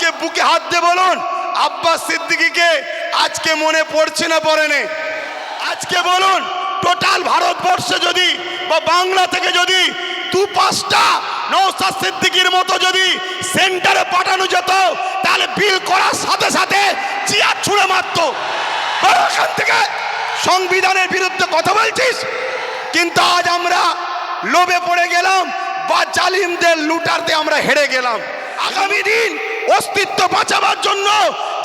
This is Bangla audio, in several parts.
আজকে বুকে হাত দিয়ে বলুন, আব্বাস সিদ্দিকীকে আজকে মনে পড়ছে না, পড়ে নেই। আজকে বলুন টোটাল ভারতবর্ষে যদি বা বাংলা থেকে যদি দু পাঁচটা নৌসাদ সিদ্দিকির মতো যদি সেন্টারে পাঠানো যেত, তাহলে বিল করার সাথে সাথে চেয়ার ছুঁড়ে মারতো। এখান থেকে সংবিধানের বিরুদ্ধে কথা বলছিস? কিন্তু আজ আমরা লোভে পড়ে গেলাম বা জালিমদের লুটারতে আমরা হেরে গেলাম। আগামী দিন অস্তিত্ব বাঁচাবার জন্য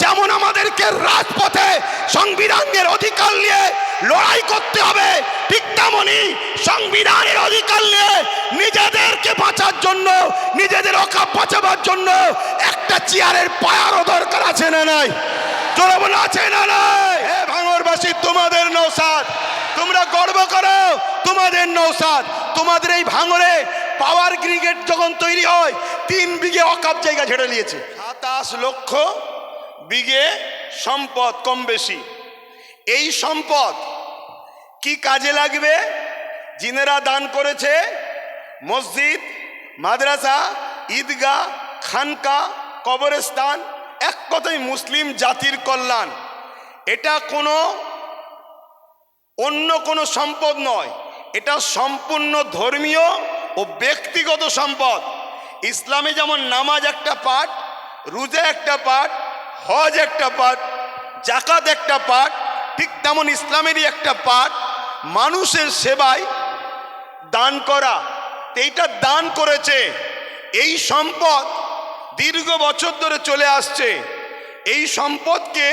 যেমন আমাদেরকে রাজপথে সংবিধানের অধিকার নিয়ে লড়াই করতে হবে, ঠিক তেমনই সংবিধানের অধিকার নিয়ে নিজেদেরকে বাঁচার জন্য, নিজেদের অকাপ বাঁচাবার জন্য একটা চেয়ারের পায়ারও দরকার আছে না নাই? জোরে বলে আছে না নাই? হে ভাঙরবাসী, তোমাদের নৌসাদ তোমরা গর্ব করো, তোমাদের নৌসাদ তোমাদের এই ভাঙরে পাওয়ার ব্রিগেড যখন তৈরি হয়, তিন বিঘে অকাপ জায়গা ঝেড়ে নিয়েছে। সাতাশ লক্ষ বিঘে সম্পদ কম বেশি। এই সম্পদ কি কাজে লাগবে? জিনেরা দান করেছে মসজিদ, মাদ্রাসা, ঈদগাহ, খানকা, কবরস্থান, এক কথায় মুসলিম জাতির কল্যাণ। এটা কোনো অন্য কোনো সম্পদ নয়, এটা সম্পূর্ণ ধর্মীয় ব্যক্তিগত সম্পদ। ইসলামে যেমন নামাজ একটা পাঠ, রোজা একটা পাঠ, হজ একটা পাঠ জাকাত একটা পাঠ, ঠিক তেমন ইসলামেরই একটা পাঠ, মানুষের সেবায় দান করা, এইটা দান করেছে। এই সম্পদ দীর্ঘ বছর ধরে চলে আসছে। এই সম্পদকে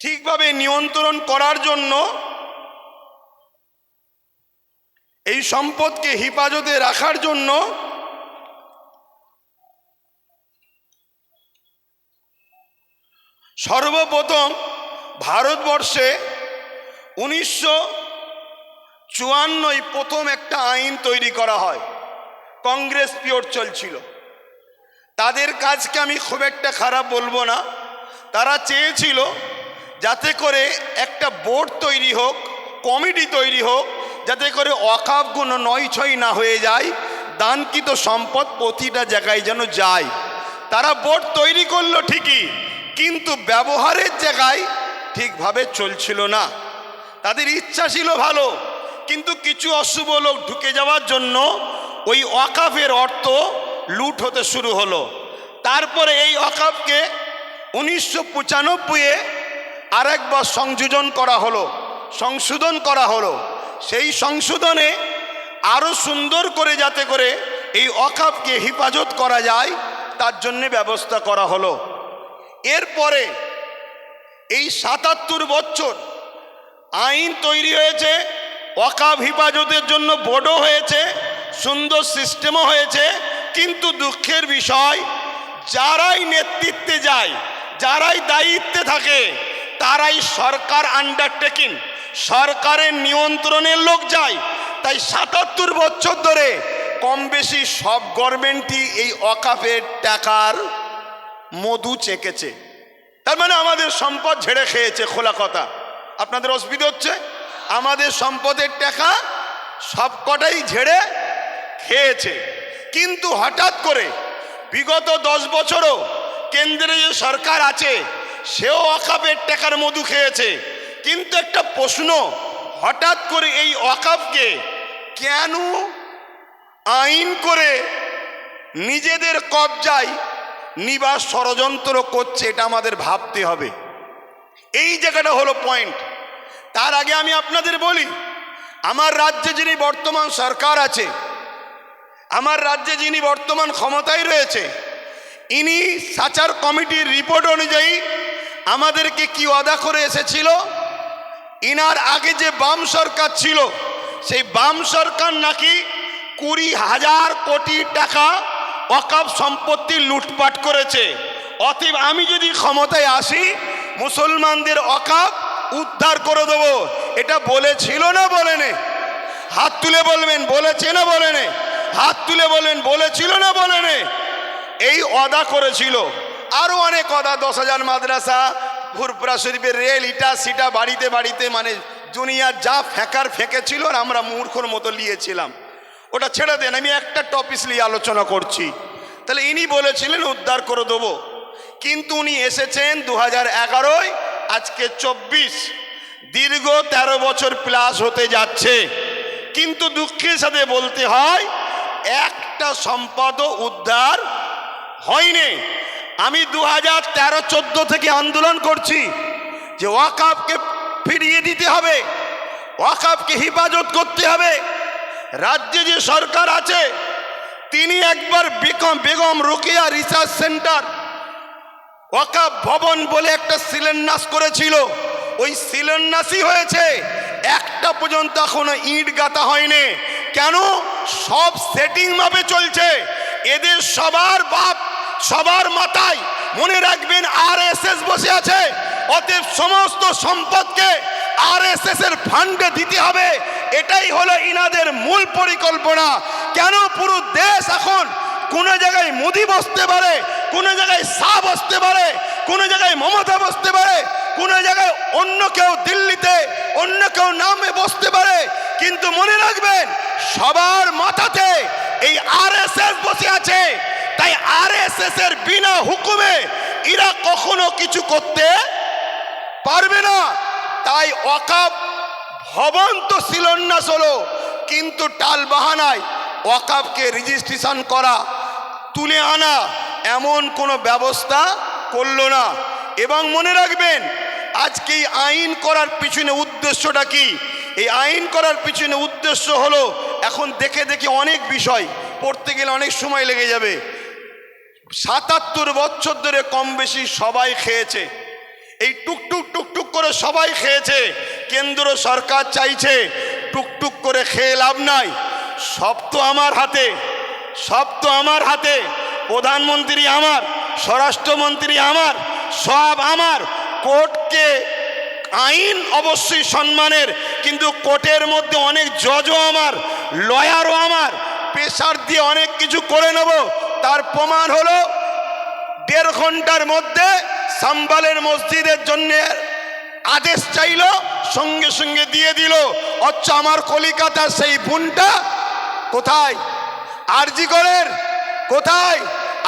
ঠিকভাবে নিয়ন্ত্রণ করার জন্য এই সম্পদকে হিফাজতে রাখার জন্য সর্বপ্রথম ভারতবর্ষে উনিশশো চুয়ান্নই প্রথম একটা আইন তৈরি করা হয়। কংগ্রেস পিওর চলছিল। তাদের কাজকে আমি খুব একটা খারাপ বলব না। তারা চেয়েছিল যাতে করে একটা বোর্ড তৈরি হোক, কমিটি তৈরি হোক যাতে করে অকাপগুলো নয় ছয় না হয়ে যায়, দানকৃত সম্পদ প্রতিটা জায়গায় যেন যায়। তারা বোর্ড তৈরি করল ঠিকই, কিন্তু ব্যবহারের জায়গায় ঠিকভাবে চলছিল না। তাদের ইচ্ছা ছিল ভালো, কিন্তু কিছু অশুভ লোক ঢুকে যাওয়ার জন্য ওই অকাফের অর্থ লুট হতে শুরু হলো। তারপরে এই অকাফকে উনিশশো পঁচানব্বইয়ে আরেকবার সংযোজন করা হলো, সংশোধন করা হলো। সেই সংশোধনে আরও সুন্দর করে যাতে করে এই অকাপকে হেফাজত করা যায়, তার জন্যে ব্যবস্থা করা হলো। এরপরে এই সাতাত্তর বছর আইন তৈরি হয়েছে ওয়াকাব হেফাজতের জন্য বোর্ডও হয়েছে, সুন্দর সিস্টেমও হয়েছে, কিন্তু দুঃখের বিষয়, যারাই নেতৃত্বে যায়, যারাই দায়িত্বে থাকে, তারাই সরকার আন্ডারটেকিং সরকারের নিয়ন্ত্রণের লোক যায়, তাই সাতাত্তর বছর ধরে কম বেশি সব গভর্নমেন্টই এই অকাফের টাকার মধু চেকেছে। তার মানে আমাদের সম্পদ ঝেড়ে খেয়েছে, খোলা কথা। আপনাদের অসুবিধা হচ্ছে? আমাদের সম্পদের টাকা সব কটাই ঝেড়ে খেয়েছে। কিন্তু হঠাৎ করে বিগত দশ বছরও কেন্দ্রে যে সরকার আছে, সেও অকাপের টাকার মধু খেয়েছে। কিন্তু একটা প্রশ্ন, হঠাৎ করে এই অকাপকে কেন আইন করে নিজেদের কবজায় নিবাস ষড়যন্ত্র করছে এটা আমাদের ভাবতে হবে? এই জায়গাটা হলো পয়েন্ট তার আগে আমি আপনাদের বলি, আমার রাজ্যে যিনি বর্তমান সরকার আছে, আমার রাজ্যে যিনি বর্তমান ক্ষমতায় রয়েছে, ইনি সাচার কমিটির রিপোর্ট অনুযায়ী আমাদেরকে কি ওয়াদা করে এসেছিল? ইনার আগে যে বাম সরকার ছিল, সেই বাম সরকার নাকি কুড়ি হাজার কোটি টাকা অকাপ সম্পত্তি লুটপাট করেছে। অতএব আমি যদি ক্ষমতায় আসি, মুসলমানদের অকাপ উদ্ধার করে দেবো। এটা বলেছিল না বলেনে? হাত তুলে বলবেন, বলেছে না বলেনে? হাত তুলে বলেন, বলেছিল না বলেনে? এই অদা করেছিল। আরও অনেক অদা দশ হাজার মাদ্রাসা ফুরপুরা শরীফের রেল ইটা সিটা বাড়িতে বাড়িতে মানে দুনিয়ার যা ফেঁকার ফেঁকেছিল আর আমরা মূর্খর মতো নিয়েছিলাম ওটা ছেড়ে দেন, আমি একটা টপিস নিয়ে আলোচনা করছি। তাহলে ইনি বলেছিলেন, উদ্ধার করে দেবো। কিন্তু উনি এসেছেন দু হাজার আজকে চব্বিশ। দীর্ঘ ১৩ বছর প্লাস হতে যাচ্ছে। কিন্তু দুঃখের সাথে বলতে হয়, একটা সম্পদ উদ্ধার হয়নি। আমি দু হাজার তেরো চোদ্দ থেকে আন্দোলন করছি যে ওয়াকাবকে ফিরিয়ে দিতে হবে ওয়াকাবকে হেফাজত করতে হবে। রাজ্যে যে সরকার আছে, তিনি একবার বেগম বেগম রোকেয়া রিসার্চ সেন্টার ওয়াকাব ভবন বলে একটা শিলান্যাস করেছিল। ওই শিলান্যাসই হয়েছে, একটা পর্যন্ত এখনও ইট গাঁথা হয়নি। কেন? সব সেটিং ভাবে চলছে। এদের সবার বাপ সবার মাথায় মনে রাখবেন আর বসে আছে। অতএব সমস্ত সম্পদকে আর এর ফান্ডে দিতে হবে। এটাই হলো ইনাদের মূল পরিকল্পনা। কেন পুরো দেশ এখন কোন জায়গায় মোদি বসতে পারে, কোন জায়গায় শাহ বসতে পারে, কোন জায়গায় মমতা বসতে পারে, কোন জায়গায় অন্য কেউ দিল্লিতে, অন্য কেউ নামে বসতে পারে। কিন্তু মনে রাখবেন, সবার মাথাতে এই আর বসে আছে। তাই আর এর বিনা হুকুমে এরা কখনো কিছু করতে পারবে না। তাই অকাপ ভবন তো শিলান্যাস হলো কিন্তু টাল বাহানায় ওয়াকাবকে রেজিস্ট্রেশন করা, তুলে আনা এমন কোনো ব্যবস্থা করল না। এবং মনে রাখবেন, আজকে এই আইন করার পিছনে উদ্দেশ্যটা কি? এই আইন করার পিছনে উদ্দেশ্য হলো, এখন দেখে দেখে অনেক বিষয়, পড়তে গেলে অনেক সময় লেগে যাবে। সাতাত্তর বছর ধরে কম বেশি সবাই খেয়েছে। এই টুকটুক টুকটুক করে সবাই খেয়েছে। কেন্দ্র সরকার চাইছে টুকটুক করে খেয়ে লাভ নাই। সব তো আমার হাতে, সব তো আমার হাতে। প্রধানমন্ত্রী আমার, স্বরাষ্ট্রমন্ত্রী আমার, সব আমার। কোর্টকে আইন অবশ্যই সম্মানের, কিন্তু কোর্টের মধ্যে অনেক জজও আমার, লয়ারও আমার। প্রেশার দিয়ে অনেক কিছু করে নেব। তার প্রমাণ হলো দেড় ঘণ্টার মধ্যে সাম্বালের মসজিদের জন্য আদেশ চাইল, সঙ্গে সঙ্গে দিয়ে দিল। অচ্ছ আমার কলিকাতার সেই বোনটা কোথায়? আরজি করেন কোথায়?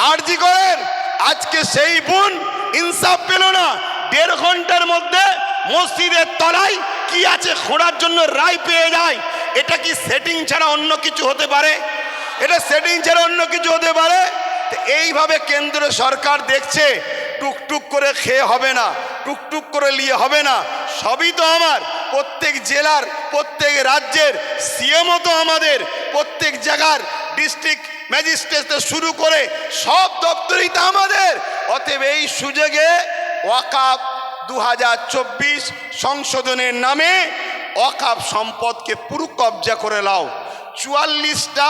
আরজি করেন আজকে সেই বোন ইনসাফ পেল না। দেড় ঘণ্টার মধ্যে মসজিদের তলায় কি আছে খোঁড়ার জন্য রায় পেয়ে যায়? এটা কি সেটিং ছাড়া অন্য কিছু হতে পারে? এটা সেটিং ছাড়া অন্য কিছু হতে পারে। এইভাবে কেন্দ্র সরকার দেখছে, টুকটুক করে খেয়ে হবে না, টুকটুক করে নিয়ে হবে না। সবই তো আমার। প্রত্যেক জেলার, প্রত্যেক রাজ্যের সিএমও তো আমাদের। প্রত্যেক জায়গার ডিস্ট্রিক্ট ম্যাজিস্ট্রেট শুরু করে সব দপ্তরই তো আমাদের। অতএব এই সুযোগে ওয়াকাপ দু হাজার চব্বিশ সংশোধনের নামে অকাপ সম্পদকে পুরো কবজা করে লাও চুয়াল্লিশটা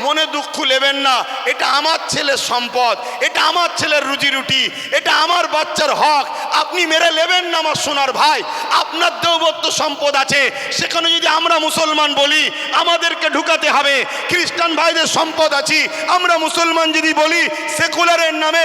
মনে দুঃখ নেবেন না। এটা আমার ছেলের সম্পদ, এটা আমার ছেলের রুজি রুটি, এটা আমার বাচ্চার হক। আপনি মেরে নেবেন না আমার সোনার ভাই। আপনার দেবত্ব সম্পদ আছে। সেখানে যদি আমরা মুসলমান বলি, আমাদেরকে ঢুকাতে হবে। খ্রিস্টান ভাইদের সম্পদ আছি। আমরা মুসলমান যদি বলি, সেকুলারের নামে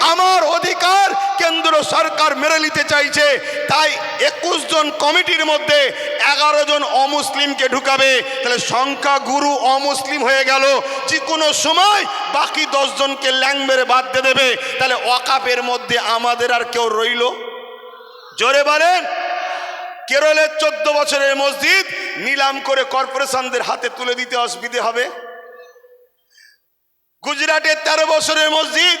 আমার অধিকার কেন্দ্র সরকার মেরে নিতে চাইছে। তাই একুশ জন কমিটির মধ্যে এগারো জন অমুসলিমকে ঢুকাবে। তাহলে সংখ্যা গুরু অমুসলিম হয়ে গেল। যে কোনো সময় বাকি দশজনকে ল্যাং মেরে বাদ দিয়ে দেবে। তাহলে অকাপের মধ্যে আমাদের আর কেউ রইল? জোরে বলেন। কেরলের চোদ্দ বছরের মসজিদ নিলাম করে কর্পোরেশনদের হাতে তুলে দিতে অসুবিধে হবে? গুজরাটের তেরো বছরের মসজিদ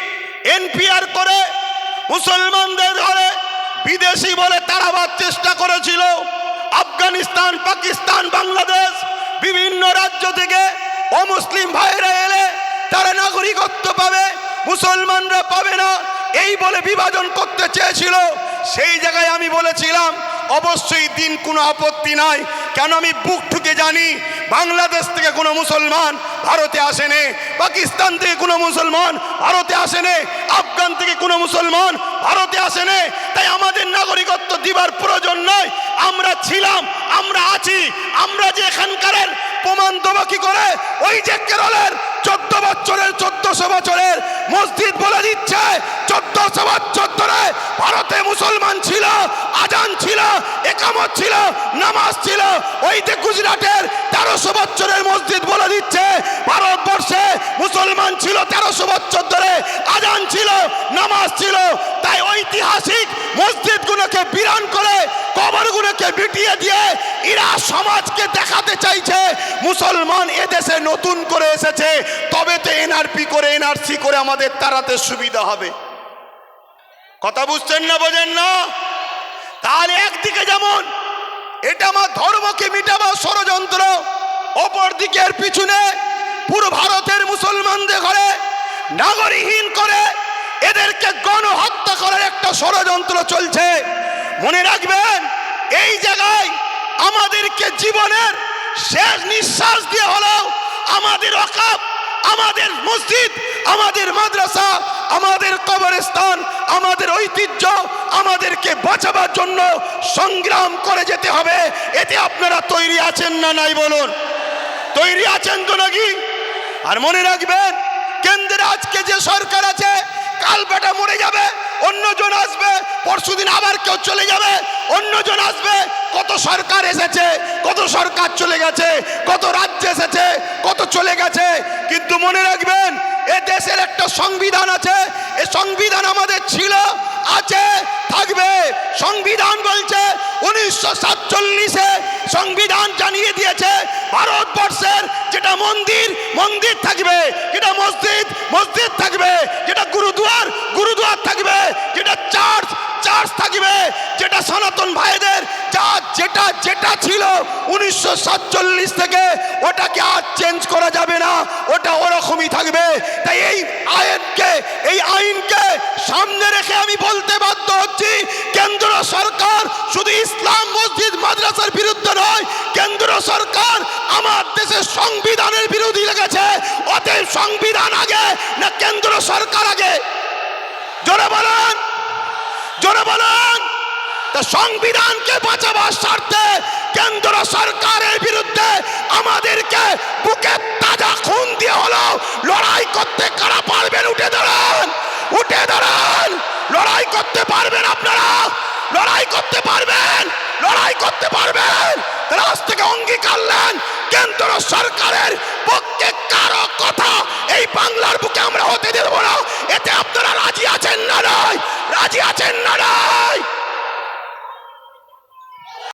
এনপিআর করে মুসলমানদের ধরে বিদেশি বলে তাড়াবার চেষ্টা করেছিল। আফগানিস্তান, পাকিস্তান, বাংলাদেশ বিভিন্ন রাজ্য থেকে অমুসলিম ভাইরা এলে তারা নাগরিকত্ব পাবে, মুসলমানরা পাবে না। এই বলে বিভাজন করতে চেয়েছিল। সেই জায়গায় আমি বলেছিলাম অবশ্যই দিন কোনো আপত্তি নাই। কেন আমি বুক ঠুকে জানি, বাংলাদেশ থেকে কোনো মুসলমান ভারতে আসেনি পাকিস্তান থেকে কোনো মুসলমান ভারতে আসেনি আফগান থেকে কোনো মুসলমান ভারতে আসেনি তাই আমাদের নাগরিকত্ব দিবার প্রয়োজন নয় আমরা ছিলাম, আমরা আছি, আমরা যে এখানকারের প্রমাণ দেবো কি করে? ওই যে কেরলের চোদ্দ বছরের, চোদ্দশো বছরের মসজিদ বলে দিচ্ছে, চোদ্দশো বছর ধরে ভারতে মুসলমান ছিল একামত ছিল, নামাজ ছিল। ওই যে গুজরাটের তেরোশো বছরের মসজিদ বলে দিচ্ছে, ভারতবর্ষে মুসলমান ছিল তেরোশো বছর ধরে, আজান ছিল, নামাজ ছিল। তাই ঐতিহাসিক মসজিদগুলোকে বিরান করে, কবরগুলোকে বিটিয়ে দিয়ে এরা সমাজকে দেখাতে চাইছে, মুসলমান এদেশে নতুন করে এসেছে, তবে তো এনআরপি করে এনআরসি করে আমাদের তাড়াতে সুবিধা হবে। কথা বুঝছেন না, বোঝেন না? তাহলে একদিকে যেমন, এটা আমার ধর্মকে মিটাবার ষড়যন্ত্র অপর দিকের পিছনে পুরো ভারতের মুসলমানদের ঘরে নাগরিকহীন করে এদেরকে গণহত্যা করার একটা ষড়যন্ত্র চলছে। মনে রাখবেন, এই জায়গায় আমাদেরকে জীবনের শেষ নিঃশ্বাস দিয়ে হলেও আমাদের অকাপ আমাদের মসজিদ, আমাদের মাদ্রাসা, আমাদের কবরস্থান, আমাদের ঐতিহ্য, আমাদেরকে বাঁচাবার জন্য সংগ্রাম করে যেতে হবে। এতে আপনারা তৈরি আছেন না নাই বলুন? তৈরি আছেন তো নাকি? আর মনে রাখবেন, কেন্দ্রে আজকে যে সরকার আছে, কাল বেটা মরে যাবে। অন্যজন আসবে, পরশুদিন আবার কেউ চলে যাবে। অন্যজন আসবে, কত সরকার এসেছে, কত সরকার চলে গেছে, কত রাজ্য এসেছে, কত চলে গেছে। কিন্তু মনে রাখবেন, এ দেশের একটা সংবিধান আছে, এ সংবিধান আমাদের ছিল আছে, থাকবে। সংবিধান বলছে, উনিশশো সাতচল্লিশে সংবিধান জানিয়ে দিয়েছে ভারতবর্ষের যেটা মন্দির মন্দির থাকবে, যেটা মসজিদ মসজিদ থাকবে, যেটা গুরুদুয়ার গুরুদুয়ার থাকবে, যেটা চার্চ চার্চ থাকবে, যেটা সনাতন ভাইদের যা যেটা যেটা ছিল উনিশশো সাতচল্লিশ থেকে, ওটাকে আর চেঞ্জ করা যাবে না, ওটা ওরকমই থাকবে। তাই এই আইনকে এই আইনকে সামনে রেখে আমি বলতে বাধ্য হচ্ছি, কেন্দ্র সরকার শুধু ইসলাম মসজিদ মাদ্রাসার বিরুদ্ধে নয়, কেন্দ্র সরকার আমার দেশের সংবিধানের বিরোধী লেগেছে। অতএব সংবিধান আগে, না কেন্দ্র সরকার আগে। জোরে বলেন জোরে বলেন। সংবিধানকে বাঁচাবার স্বার্থে কেন্দ্র সরকারের বিরুদ্ধে লড়াই করতে পারবেন, লড়াই করতে পারবেন। আজ থেকে অঙ্গীকার নেন, কেন্দ্র সরকারের পক্ষে কারও কথা এই বাংলার বুকে আমরা হতে দেব না। এতে আপনারা রাজি আছেন না নয়? রাজি আছেন না নয়?